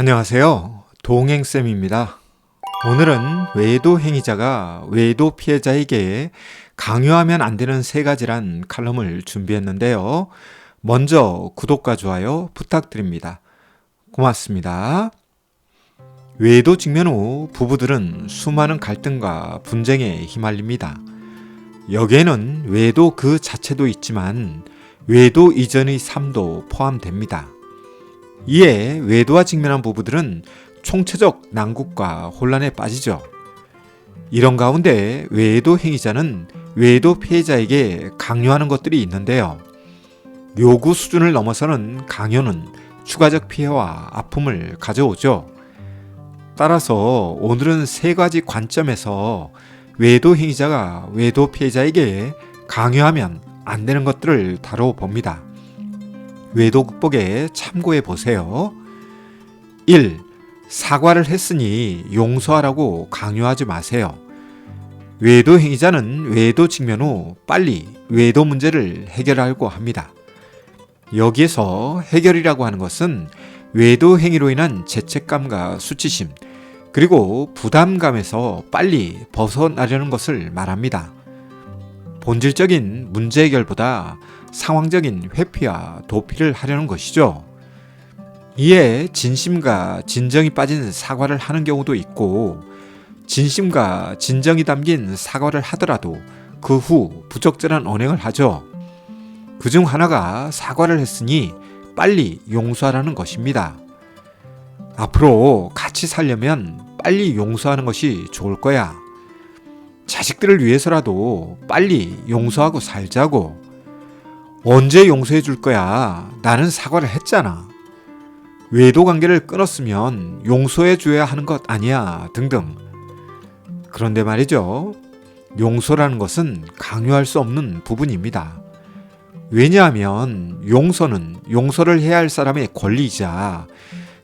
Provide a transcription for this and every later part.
안녕하세요. 동행쌤입니다. 오늘은 외도 행위자가 외도 피해자에게 강요하면 안 되는 세 가지란 칼럼을 준비했는데요. 먼저 구독과 좋아요 부탁드립니다. 고맙습니다. 외도 직면 후 부부들은 수많은 갈등과 분쟁에 휘말립니다. 여기에는 외도 그 자체도 있지만 외도 이전의 삶도 포함됩니다. 이에 외도와 직면한 부부들은 총체적 난국과 혼란에 빠지죠. 이런 가운데 외도 행위자는 외도 피해자에게 강요하는 것들이 있는데요. 요구 수준을 넘어서는 강요는 추가적 피해와 아픔을 가져오죠. 따라서 오늘은 세 가지 관점에서 외도 행위자가 외도 피해자에게 강요하면 안 되는 것들을 다뤄봅니다. 외도 극복에 참고해 보세요. 1. 사과를 했으니 용서하라고 강요하지 마세요. 외도 행위자는 외도 직면 후 빨리 외도 문제를 해결하려고 합니다. 여기에서 해결이라고 하는 것은 외도 행위로 인한 죄책감과 수치심, 그리고 부담감에서 빨리 벗어나려는 것을 말합니다. 본질적인 문제 해결보다 상황적인 회피와 도피를 하려는 것이죠. 이에 진심과 진정이 빠진 사과를 하는 경우도 있고, 진심과 진정이 담긴 사과를 하더라도 그 후 부적절한 언행을 하죠. 그 중 하나가 사과를 했으니 빨리 용서하라는 것입니다. 앞으로 같이 살려면 빨리 용서하는 것이 좋을 거야. 자식들을 위해서라도 빨리 용서하고 살자고. 언제 용서해 줄 거야? 나는 사과를 했잖아. 외도 관계를 끊었으면 용서해 줘야 하는 것 아니야. 등등. 그런데 말이죠. 용서라는 것은 강요할 수 없는 부분입니다. 왜냐하면 용서는 용서를 해야 할 사람의 권리이자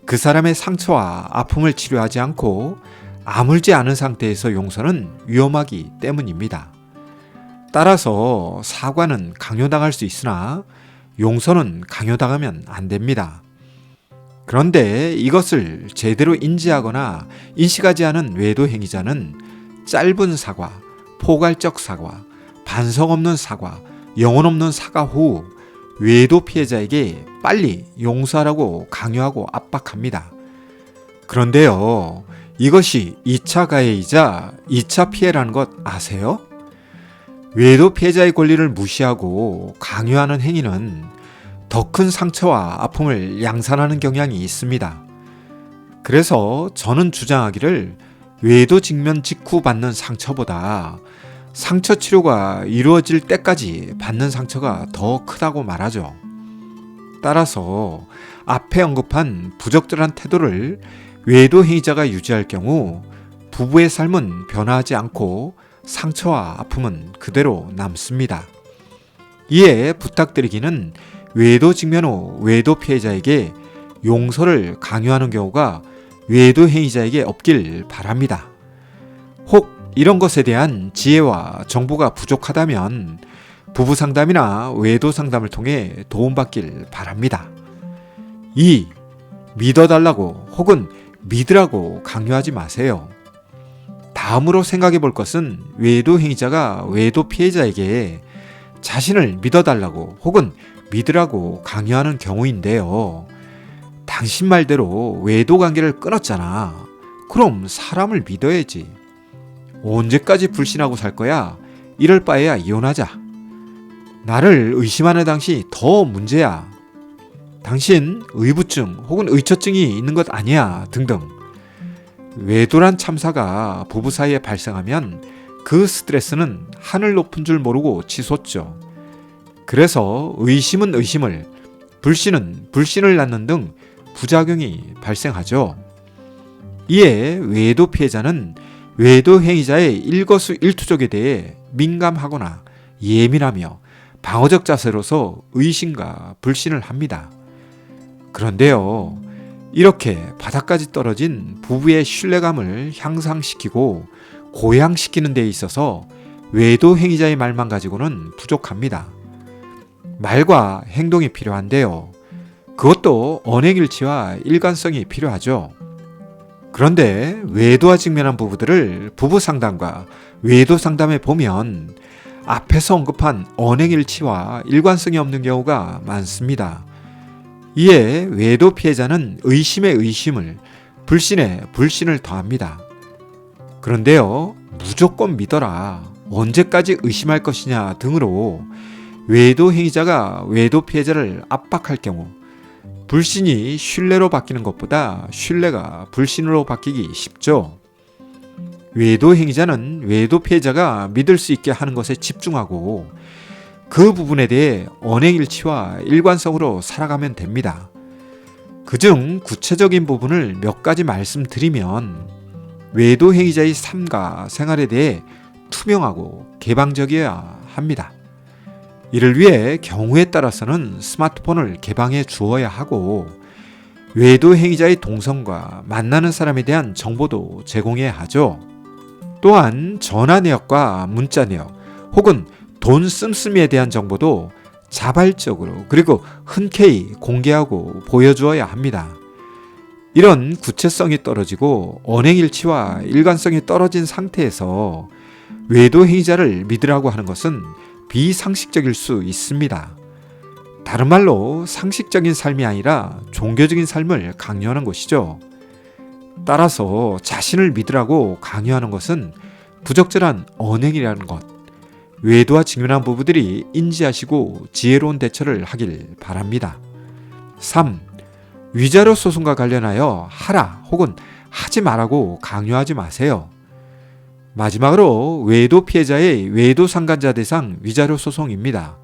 그 사람의 상처와 아픔을 치료하지 않고 아물지 않은 상태에서 용서는 위험하기 때문입니다. 따라서 사과는 강요당할 수 있으나 용서는 강요당하면 안 됩니다. 그런데 이것을 제대로 인지하거나 인식하지 않은 외도 행위자는 짧은 사과, 포괄적 사과, 반성 없는 사과, 영혼 없는 사과 후 외도 피해자에게 빨리 용서하라고 강요하고 압박합니다. 그런데요, 이것이 2차 가해이자 2차 피해라는 것 아세요? 외도 피해자의 권리를 무시하고 강요하는 행위는 더 큰 상처와 아픔을 양산하는 경향이 있습니다. 그래서 저는 주장하기를 외도 직면 직후 받는 상처보다 상처 치료가 이루어질 때까지 받는 상처가 더 크다고 말하죠. 따라서 앞에 언급한 부적절한 태도를 외도 행위자가 유지할 경우 부부의 삶은 변화하지 않고 상처와 아픔은 그대로 남습니다. 이에 부탁드리기는 외도 직면 후 외도 피해자에게 용서를 강요하는 경우가 외도 행위자에게 없길 바랍니다. 혹 이런 것에 대한 지혜와 정보가 부족하다면 부부 상담이나 외도 상담을 통해 도움받길 바랍니다. 2. 믿어달라고 혹은 믿으라고 강요하지 마세요. 다음으로 생각해 볼 것은 외도 행위자가 외도 피해자에게 자신을 믿어달라고 혹은 믿으라고 강요하는 경우인데요. 당신 말대로 외도 관계를 끊었잖아. 그럼 사람을 믿어야지. 언제까지 불신하고 살 거야? 이럴 바에야 이혼하자. 나를 의심하는 당시 더 문제야. 당신 의부증 혹은 의처증이 있는 것 아니야. 등등. 외도란 참사가 부부 사이에 발생하면 그 스트레스는 하늘 높은 줄 모르고 치솟죠. 그래서 의심은 의심을, 불신은 불신을 낳는 등 부작용이 발생하죠. 이에 외도 피해자는 외도 행위자의 일거수일투족에 대해 민감하거나 예민하며 방어적 자세로서 의심과 불신을 합니다. 그런데요, 이렇게 바닥까지 떨어진 부부의 신뢰감을 향상시키고 고양시키는 데 있어서 외도 행위자의 말만 가지고는 부족합니다. 말과 행동이 필요한데요. 그것도 언행일치와 일관성이 필요하죠. 그런데 외도와 직면한 부부들을 부부 상담과 외도 상담에 보면 앞에서 언급한 언행일치와 일관성이 없는 경우가 많습니다. 이에 외도 피해자는 의심에 의심을, 불신에 불신을 더합니다. 그런데요, 무조건 믿어라. 언제까지 의심할 것이냐 등으로 외도 행위자가 외도 피해자를 압박할 경우 불신이 신뢰로 바뀌는 것보다 신뢰가 불신으로 바뀌기 쉽죠. 외도 행위자는 외도 피해자가 믿을 수 있게 하는 것에 집중하고 그 부분에 대해 언행일치와 일관성으로 살아가면 됩니다. 그중 구체적인 부분을 몇 가지 말씀드리면 외도 행위자의 삶과 생활에 대해 투명하고 개방적이어야 합니다. 이를 위해 경우에 따라서는 스마트폰을 개방해 주어야 하고 외도 행위자의 동선과 만나는 사람에 대한 정보도 제공해야 하죠. 또한 전화 내역과 문자 내역 혹은 돈 씀씀이에 대한 정보도 자발적으로 그리고 흔쾌히 공개하고 보여주어야 합니다. 이런 구체성이 떨어지고 언행일치와 일관성이 떨어진 상태에서 외도 행위자를 믿으라고 하는 것은 비상식적일 수 있습니다. 다른 말로 상식적인 삶이 아니라 종교적인 삶을 강요하는 것이죠. 따라서 자신을 믿으라고 강요하는 것은 부적절한 언행이라는 것. 외도와 직면한 부부들이 인지하시고 지혜로운 대처를 하길 바랍니다. 3. 위자료 소송과 관련하여 하라 혹은 하지 말라고 강요하지 마세요. 마지막으로 외도 피해자의 외도 상간자 대상 위자료 소송입니다.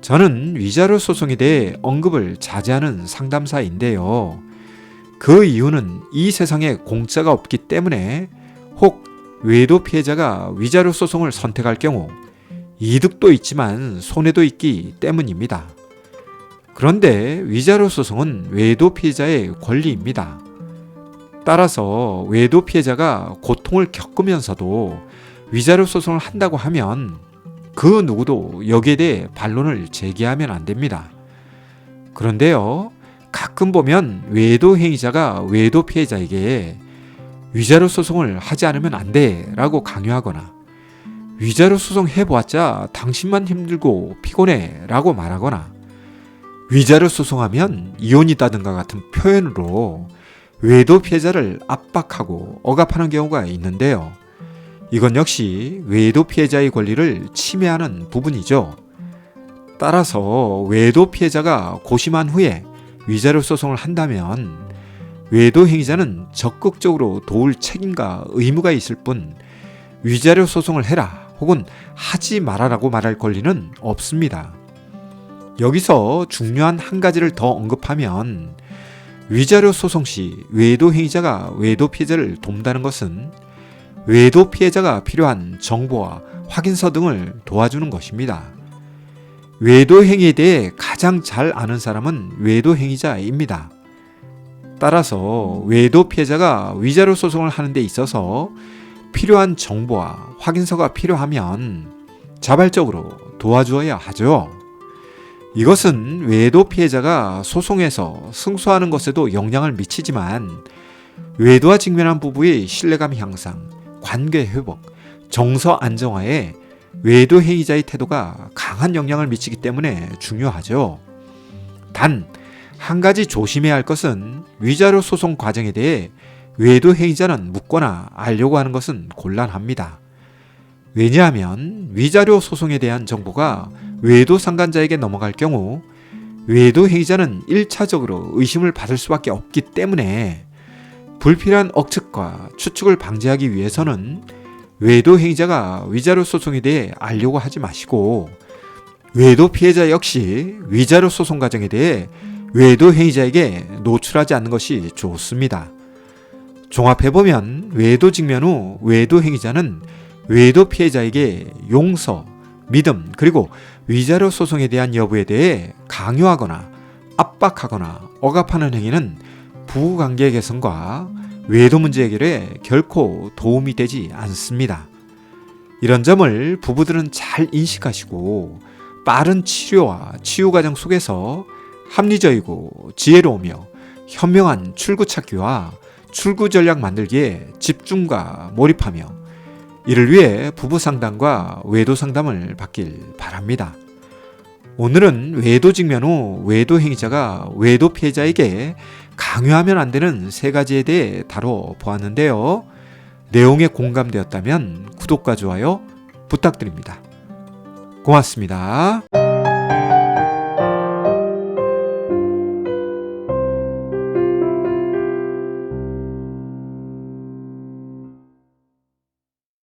저는 위자료 소송에 대해 언급을 자제하는 상담사인데요. 그 이유는 이 세상에 공짜가 없기 때문에 혹 외도 피해자가 위자료 소송을 선택할 경우 이득도 있지만 손해도 있기 때문입니다. 그런데 위자료 소송은 외도 피해자의 권리입니다. 따라서 외도 피해자가 고통을 겪으면서도 위자료 소송을 한다고 하면 그 누구도 여기에 대해 반론을 제기하면 안 됩니다. 그런데요, 가끔 보면 외도 행위자가 외도 피해자에게 위자료 소송을 하지 않으면 안 돼 라고 강요하거나 위자료 소송 해보았자 당신만 힘들고 피곤해 라고 말하거나 위자료 소송하면 이혼이다든가 같은 표현으로 외도 피해자를 압박하고 억압하는 경우가 있는데요. 이건 역시 외도 피해자의 권리를 침해하는 부분이죠. 따라서 외도 피해자가 고심한 후에 위자료 소송을 한다면 외도 행위자는 적극적으로 도울 책임과 의무가 있을 뿐 위자료 소송을 해라 혹은 하지 말아라고 말할 권리는 없습니다. 여기서 중요한 한 가지를 더 언급하면 위자료 소송 시 외도 행위자가 외도 피해자를 돕다는 것은 외도 피해자가 필요한 정보와 확인서 등을 도와주는 것입니다. 외도 행위에 대해 가장 잘 아는 사람은 외도 행위자입니다. 따라서 외도 피해자가 위자료 소송을 하는 데 있어서 필요한 정보와 확인서가 필요하면 자발적으로 도와주어야 하죠. 이것은 외도 피해자가 소송에서 승소하는 것에도 영향을 미치지만 외도와 직면한 부부의 신뢰감 향상, 관계 회복, 정서 안정화에 외도 행위자의 태도가 강한 영향을 미치기 때문에 중요하죠. 단, 한 가지 조심해야 할 것은 위자료 소송 과정에 대해 외도 행위자는 묻거나 알려고 하는 것은 곤란합니다. 왜냐하면 위자료 소송에 대한 정보가 외도 상간자에게 넘어갈 경우 외도 행위자는 1차적으로 의심을 받을 수밖에 없기 때문에 불필요한 억측과 추측을 방지하기 위해서는 외도 행위자가 위자료 소송에 대해 알려고 하지 마시고 외도 피해자 역시 위자료 소송 과정에 대해 외도 행위자에게 노출하지 않는 것이 좋습니다. 종합해보면 외도 직면 후 외도 행위자는 외도 피해자에게 용서, 믿음, 그리고 위자료 소송에 대한 여부에 대해 강요하거나 압박하거나 억압하는 행위는 부부관계 개선과 외도 문제 해결에 결코 도움이 되지 않습니다. 이런 점을 부부들은 잘 인식하시고 빠른 치료와 치유 과정 속에서 합리적이고 지혜로우며 현명한 출구 찾기와 출구 전략 만들기에 집중과 몰입하며 이를 위해 부부 상담과 외도 상담을 받길 바랍니다. 오늘은 외도 직면 후 외도 행위자가 외도 피해자에게 강요하면 안 되는 세 가지에 대해 다뤄 보았는데요. 내용에 공감되었다면 구독과 좋아요 부탁드립니다. 고맙습니다.